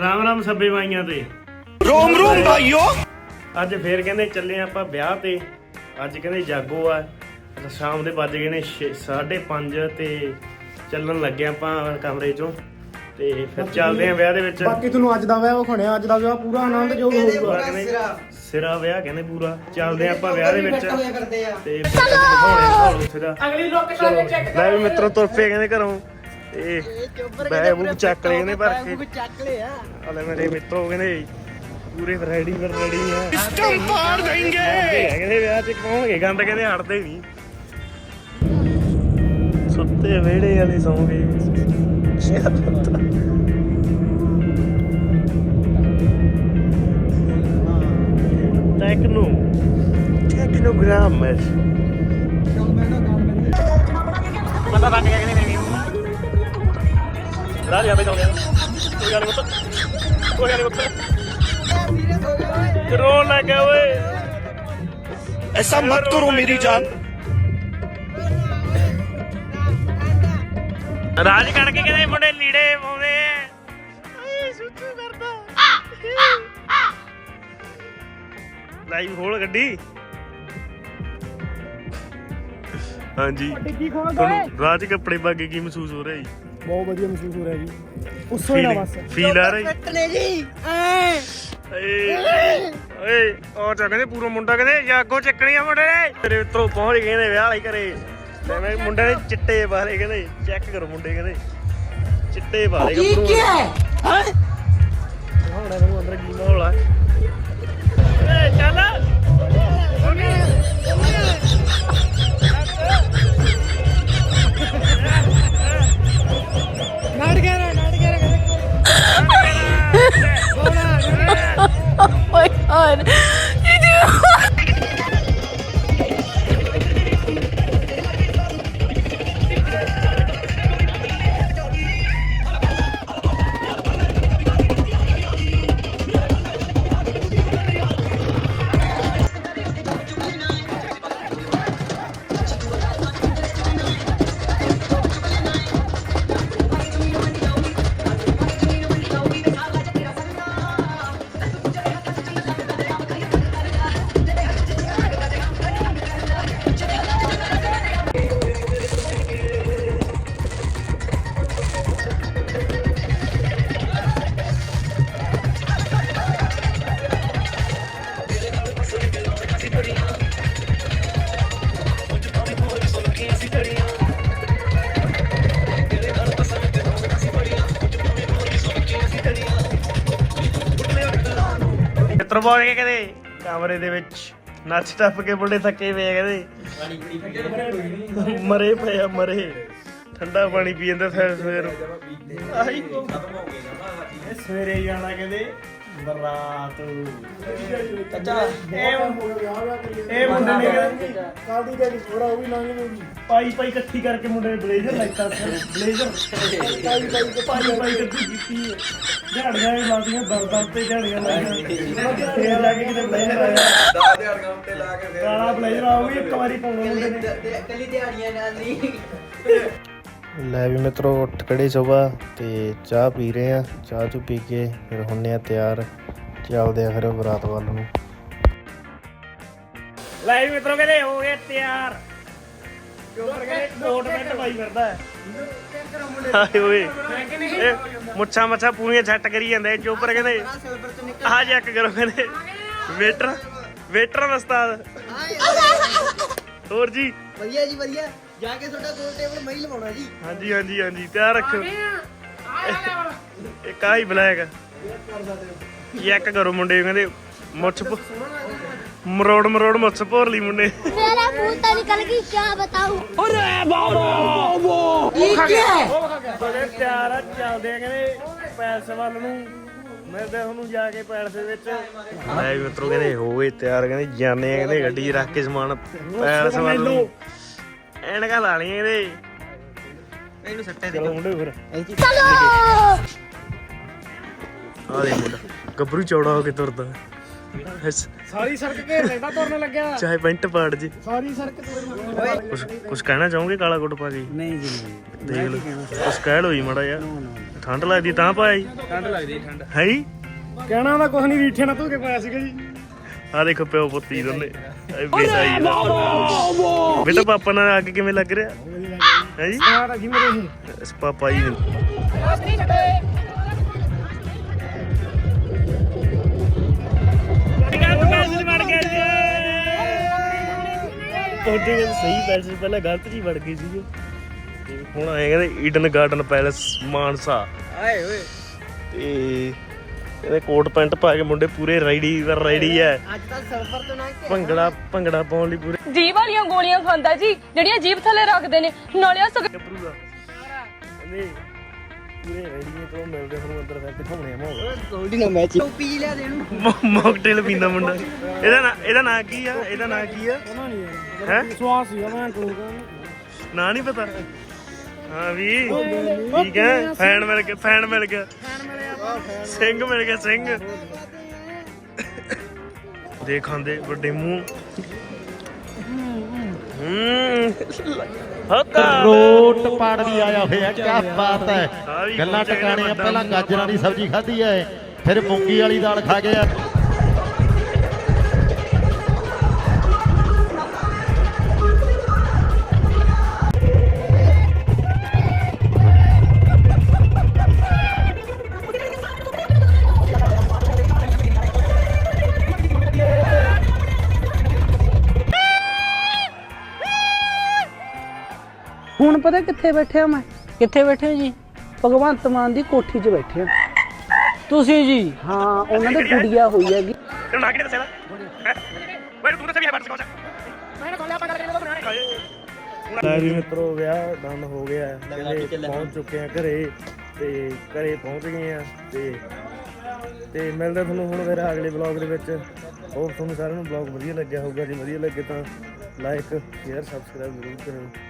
ਰਾਮ ਰਾਮ ਸੱਬੇ ਬਾਈਆਂ ਤੇ। ਰੋਮ ਰੋਮ ਭਾਈਓ। ਅੱਜ ਫੇਰ ਕਹਿੰਦੇ ਚੱਲੇ ਆਪਾਂ ਵਿਆਹ ਤੇ। ਅੱਜ ਕਹਿੰਦੇ ਜਾਗੋ ਆ। ਤਾਂ ਸ਼ਾਮ ਦੇ ਵੱਜ ਗਏ ਨੇ 5:30 ਤੇ ਚੱਲਣ ਲੱਗੇ ਆਪਾਂ ਕਮਰੇ ਚੋਂ। ਤੇ ਫਿਰ ਚੱਲਦੇ ਆ ਵਿਆਹ ਦੇ ਵਿੱਚ। ਬਾਕੀ ਤੁਹਾਨੂੰ ਅੱਜ ਦਾ ਵਿਆਹ ਵਿਖਾਉਣਿਆ ਅੱਜ ਦਾ ਵਿਆਹ ਪੂਰਾ ਆਨੰਦ ਜੋ ਸਿਰਾ? ਵਿਆਹ ਕਹਿੰਦੇ ਪੂਰਾ। ਚੱਲਦੇ ਆ ਆਪਾਂ ਵਿਆਹ ਦੇ ਵਿੱਚ। ਤੇ ਵਿਖਾਉਣੇ ਉੱਥੇ ਅਗਲੀ ਲੋਕੇਸ਼ਨ ਚੈੱਕ ਕਰੋ ਲੈ ਮਿੱਤਰੋ ਤੁਰ ਪਏ ਕਹਿੰਦੇ ਘਰੋਂ। ਤੇ ਬੈ ਉਹ ਚੱਕ ਲਏ ਨੇ ਭਰ ਕੇ। ਚੱਕ ਲਏ ਹਲੇ ਮੇਰੇ ਮਿੱਤਰੋ ਕਹਿੰਦੇ ਪੂਰੇ ਰੈਡੀ ਵਰ ਰੈਡੀ ਆ। ਸਿਸਟਮ ਪਾੜ ਦੇਂਗੇ ਕਹਿੰਦੇ ਵਿਆਹ ਚ ਕਹੋਗੇ ਗੰਦ ਕਹਿੰਦੇ ਹਟਦੇ ਨਹੀਂ ਸੁੱਤੇ ਵੇੜੇ ਵਾਲੇ ਸੌਂ ਗਏ ਟੈਕਨੋ ਟੈਕਨੋਗ੍ਰਾਮਰ ਪਤਾ ਲੱਗ ਗਿਆ ਕਿ ਰਾਹ ਲਿਆ ਐਸਾ ਮਤ ਕਰੋ ਮੇਰੀ ਜਾਨ। ਰਾਜ ਕੱਢ ਕੇ ਮੁੰਡੇ ਲੀੜੇ ਪਾਉਂਦੇ ਓਏ ਸੁੱਤੂ ਕਰਦਾ ਲਾਈਵ ਹੋਲ ਗੱਡੀ ਹਾਂਜੀ ਤੁਹਾਨੂੰ ਰਾਜ ਕੱਪੜੇ ਪਾ ਕੀ ਮਹਿਸੂਸ ਹੋ ਰਿਹਾ ਜੀ? ਬਹੁਤ ਵਧੀਆ ਮਹਿਸੂਸ ਹੋ ਰਿਹਾ ਜੀ। ਉਸੋ ਹੀ ਨਾ ਬਸ ਫੀਲ ਆ ਰਹੀ? ਕੱਟ ਨੇ ਜੀ ਐ। ਏ ਓਏ ਉਹ ਤਾਂ ਕਹਿੰਦੇ ਪੂਰਾ ਮੁੰਡਾ ਕਹਿੰਦੇ ਜਾਗੋ ਚੱਕਣੀ ਆ ਮੁੰਡੇ ਨੇ। ਤੇਰੇ ਉੱਤੋਂ ਪਹੁੰਚ ਗਏ ਨੇ ਵਿਆਹ ਵਾਲੀ ਘਰੇ। ਤੇ ਮੈਂ ਮੁੰਡੇ ਨੇ ਚਿੱਟੇ ਬਾਰੇ ਕਹਿੰਦੇ ਚੈੱਕ ਕਰੋ ਮੁੰਡੇ ਕਹਿੰਦੇ। ਚਿੱਟੇ ਬਾਰੇ ਕੀ ਕੀ ਹੈ? ਹਾਂ? ਹੁਣ ਇਹਨੂੰ ਅੰਦਰ ਕੀ ਮਾਹੌਲ ਆ? One. ਮਿੱਤਰ ਬੋਲ ਕੇ ਕਹਿੰਦੇ ਕਮਰੇ ਦੇ ਵਿੱਚ। ਨੱਚ ਟੱਪ ਕੇ ਬੁੱਢੇ ਥੱਕੇ ਆ ਕਹਿੰਦੇ ਮਰੇ ਪਏ ਆ ਮਰੇ। ਠੰਡਾ ਪਾਣੀ ਪੀ ਜਾਂਦੇ ਫਿਰ ਸਵੇਰ। ਆਹੀ ਸਵੇਰੇ ਜਾਣਾ ਕਹਿੰਦੇ ਬਰਾਤ। ਚਾਚਾ ਇਹ ਇਹ ਮੁੰਡੇ ਨੇ ਕਹਿੰਦੇ ਕੱਲ ਦੀ ਦਿਹਾੜੀ ਥੋੜਾ ਉਹ ਵੀ ਲੰਘ ਜੂਗੀ ਪਾਈ ਪਾਈ ਇਕੱਠੀ ਕਰਕੇ ਮੁੰਡੇ ਨੇ ਬਲੇਜ਼ਰ ਲੈਤਾ ਬਲੇਜ਼ਰ। ਪਾਈ ਪਾਈ ਪਾਈ ਪਾਈ ਇਕੱਠੀ ਕੀਤੀ ਹੈ। ਦਿਹਾੜੀਆਂ ਵੀ ਲਾਦੀਆਂ ਦਰ ਦਰ ਤੇ ਦਿਹਾੜੀਆਂ ਲਾਦੀਆਂ ਫੇਰ ਜਾ ਕੇ ਕਿਤੇ ਬਲੇਜ਼ਰ ਆਇਆ। ਦਾ ਦਿਹਾੜੀਆਂ ਉੱਤੇ ਲਾ ਕੇ ਫਿਰ ਕਾਲਾ ਬਲੇਜ਼ਰ ਆ ਉਹ ਵੀ ਇੱਕ ਵਾਰੀ ਪਾਉਣਾ ਮੁੰਡੇ ਨੇ। ਕੱਲੀ ਦਿਹਾੜੀਆਂ ਨਾਲ ਨਹੀਂ। ਲੈ ਵੀ ਮਿੱਤਰੋ ਉੱਠ ਖੜੇ ਸਵੇਰ ਤੇ ਚਾਹ ਪੀ ਰਹੇ ਆ ਚਾਹ ਚੂ ਪੀ ਕੇ ਫਿਰ ਹੁੰਨੇ ਆ ਤਿਆਰ। ਚੱਲਦੇ ਆ ਫਿਰ ਬਰਾਤ ਵੱਲ ਨੂੰ। ਲੈ ਵੀ ਮਿੱਤਰੋ ਕਹਿੰਦੇ ਹੋ ਗਏ ਤਿਆਰ। ਚੋਪਰ ਕਹਿੰਦੇ ਕੋਟ ਪੈਂਟ ਪਾਈ ਫਿਰਦਾ ਹੈ। ਹਾਏ ਓਏ। ਇਹ ਮੁੱਛਾਂ ਮੱਛਾਂ ਪੂਰੀਆਂ ਛੱਟ ਕਰੀ ਜਾਂਦੇ ਚੋਪਰ ਕਹਿੰਦੇ ਆਹ ਚੈੱਕ ਕਰੋ ਕਹਿੰਦੇ। ਵੇਟਰ ਵੇਟਰ ਦਾ ਉਸਤਾਦ ਹੋਰ ਜੀ। ਵਧੀਆ ਜੀ ਵਧੀਆ। ਜਾ ਕੇ ਤੁਹਾਡਾ ਗੋਲ ਟੇਬਲ ਮੈਂ ਹੀ ਲਵਾਉਣਾ ਜੀ ਹਾਂਜੀ ਹਾਂਜੀ ਹਾਂਜੀ ਤਿਆਰ ਰੱਖੋ ਇੱਕ ਆਹੀ ਬਲੈਕ ਚੈੱਕ ਕਰੋ ਮੁੰਡੇ ਨੂੰ ਕਹਿੰਦੇ ਮੁੱਛ ਭ- ਮਰੋੜ ਮਰੋੜ ਮੁੱਛ ਭੋਰ ਲਈ ਮੁੰਡੇ मेरा मुंह तो निकल गई क्या बताऊं ਕੀ ਕੀ ਹੈ ਬੜੇ ਤਿਆਰ ਆ ਚੱਲਦੇ ਆ ਕਹਿੰਦੇ ਪੈਲਸ ਵੱਲ ਨੂੰ ਮਿਲਦੇ ਆ ਤੁਹਾਨੂੰ ਜਾ ਕੇ ਪੈਲਸ ਦੇ ਵਿੱਚ ਲੈ ਵੀ ਮਿੱਤਰੋ ਕਹਿੰਦੇ ਹੋ ਗਏ ਤਿਆਰ ਕਹਿੰਦੇ ਜਾਣੇ ਆ ਕਹਿੰਦੇ ਗੱਡੀ 'ਚ ਰੱਖ ਕੇ ਸਮਾਨ ਪੈਲਸ ਵੱਲ ਨੂੰ ਐਨਕਾਂ ਲਾ ਲਈਆਂ ਕਹਿੰਦੇ ਇਹਨੂੰ ਸੱਟੇ ਚਲੋ ਮੁੰਡੇ ਫਿਰ चलो ਆ ਦੇ ਮੁੰਡਾ ਗੱਭਰੂ ਚੌੜਾ ਹੋ ਕੇ ਤੁਰਦਾ। ਹਸ, ਸਾਰੀ ਸੜਕ ਘੇਰ ਲੈਂਦਾ ਤੁਰਨ ਲੱਗਿਆ। ਚਾਹੇ ਪੈਂਟ ਪਾੜ ਜੇ। ਸਾਰੀ ਸੜਕ ਤੁਰਨ ਕੁਛ ਕੁਛ ਕਹਿਣਾ ਚਾਹੋਗੇ ਕਾਲਾ ਕੋਟ ਪਾ ਕੇ? ਨਹੀਂ ਜੀ ਦੇਖ ਲਓ। ਕੁਛ ਕਹਿ ਲੋ ਜੀ ਮੜਾ ਯਾਰ ਠੰਡ ਲੱਗਦੀ ਤਾਂ ਪਾਇਆ ਜੀ? ਠੰਡ ਲੱਗਦੀ ਠੰਡ। ਹੈ ਜੀ? ਕਹਿਣਾ ਦਾ ਕੁਝ ਨਹੀਂ ਰੀਠੇ ਨਾਲ ਧੋ ਕੇ ਪਾਇਆ ਸੀਗਾ ਜੀ। ਆ ਦੇਖੋ ਪਿਓ ਪੁੱਤੀ ਦੋਨੇ। ਇਹ ਬੇਸਾਈ ਦਾ ਬੇਟਾ ਪਾਪਾ ਨਾਲ ਆ ਕੇ ਕਿਵੇਂ ਲੱਗ ਰਿਹਾ? ਹੈ ਜੀ? ਆ ਮੇਰੇ ਇਸ ਪਾਪਾ ਜੀ ਨੇ। ਤੁਹਾਡੇ ਗੱਲ ਸਹੀ ਪੈਸੇ ਪਹਿਲਾਂ ਗਲਤ ਜੀ ਵੜ ਗਈ ਸੀ ਹੁਣ ਆਏ ਕਹਿੰਦੇ ਈਡਨ ਗਾਰਡਨ ਪੈਲਸ ਮਾਨਸਾ। ਆਏ ਓਏ। ਤੇ ਇਹਦੇ ਕੋਟ ਪੈਂਟ ਪਾ ਕੇ ਮੁੰਡੇ ਪੂਰੇ ਰੈਡੀ ਰੈਡੀ ਐ। ਅੱਜ ਤਾਂ ਤੋਂ ਭੰਗੜਾ ਭੰਗੜਾ ਪਾਉਣ ਲਈ ਪੂਰੇ। ਜੀਭ ਵਾਲੀਆਂ ਗੋਲੀਆਂ ਖਾਂਦਾ ਜੀ ਜਿਹੜੀਆਂ ਜੀਭ ਥੱਲੇ ਰੱਖਦੇ ਨੇ ਨਾਲੇ ਆ। ਸਗ ਪੂਰੇ ਰੈਡੀ ਨੇ ਤੋਂ ਮਿਲਦੇ ਹੁਣ ਅੰਦਰ ਫਿਰ ਦਿਖਾਉਣੇ ਆ ਮੋਗ ਗੋਲਡੀ ਨਾ ਮੈਚ ਟੋਪੀ ਲਿਆ ਦੇ ਇਹਨੂੰ। ਮੌਕਟੇਲ ਪੀਂਦਾ ਮੁੰਡਾ। ਇਹਦਾ ਨਾਂ ਇਹਦਾ ਨਾਂ ਕੀ ਆ? ਇਹਦਾ ਨਾਂ ਕੀ ਆ? ਨਹੀਂ ਹੈ? ਵਿਸ਼ਵਾਸ ਸੀਗਾ ਮੈਂ ਕਰੂੰਗਾ ਨਾਂ ਨਹੀਂ ਪਤਾ। ਹਾਂ ਵੀ ਠੀਕ ਹੈ ਫੈਨ ਮਿਲ ਗਿਆ ਫੈਨ ਮਿਲ ਗਿਆ। ਸਿੰਘ ਮਿਲ ਗਿਆ ਸਿੰਘ। ਦੇ ਖਾਂਦੇ ਵੱਡੇ ਮੂੰਹ। ਰੋਟ ਪਾੜ ਵੀ ਆਇਆ ਹੋਇਆ ਕੀ ਬਾਤ ਹੈ। ਗੱਲਾਂ ਟਿਕਾਣੀਆਂ ਪਹਿਲਾਂ। ਗਾਜਰਾਂ ਦੀ ਸਬਜ਼ੀ ਖਾਧੀ ਹੈ ਫਿਰ ਮੂੰਗੀ ਵਾਲੀ ਦਾਲ ਖਾ ਗਿਆ ਹੁਣ ਪਤਾ ਕਿੱਥੇ ਬੈਠਿਆ ਮੈਂ? ਕਿੱਥੇ ਬੈਠੇ ਜੀ? ਭਗਵੰਤ ਮਾਨ ਦੀ ਕੋਠੀ 'ਚ ਬੈਠੇ ਹਾਂ। ਤੁਸੀਂ ਜੀ? ਹਾਂ ਉਹਨਾਂ ਦੀ ਗੁੜੀਆ ਹੋਈ ਹੈਗੀ। ਤੈਨੂੰ ਨਾ ਕਿਹਨੇ ਦੱਸਿਆ? ਵੇ ਤੂੰ ਦੱਸਿਆ ਵੀ ਹੈ ਬਰਸ ਕੋਚ ਲੈ ਵੀ ਮਿੱਤਰੋ ਵਿਆਹ ਡਨ ਹੋ ਗਿਆ। ਹੈ। ਕਹਿੰਦੇ ਪਹੁੰਚ ਚੁੱਕੇ ਆ ਘਰੇ ਤੇ ਘਰੇ ਪਹੁੰਚ ਗਏ ਆ ਤੇ ਤੇ ਮਿਲਦੇ ਤੁਹਾਨੂੰ ਹੁਣ ਫਿਰ ਅਗਲੇ ਵਲੌਗ ਦੇ ਵਿੱਚ। ਹੋਪ ਤੁਹਾਨੂੰ ਸਾਰਿਆਂ ਨੂੰ ਵਲੌਗ ਵਧੀਆ ਲੱਗਿਆ ਹੋਊਗਾ। ਜੇ ਵਧੀਆ ਲੱਗੇ ਤਾਂ ਲਾਈਕ ਸ਼ੇਅਰ ਸਬਸਕ੍ਰਾਈਬ ਜ਼ਰੂਰ ਕਰਿਓ।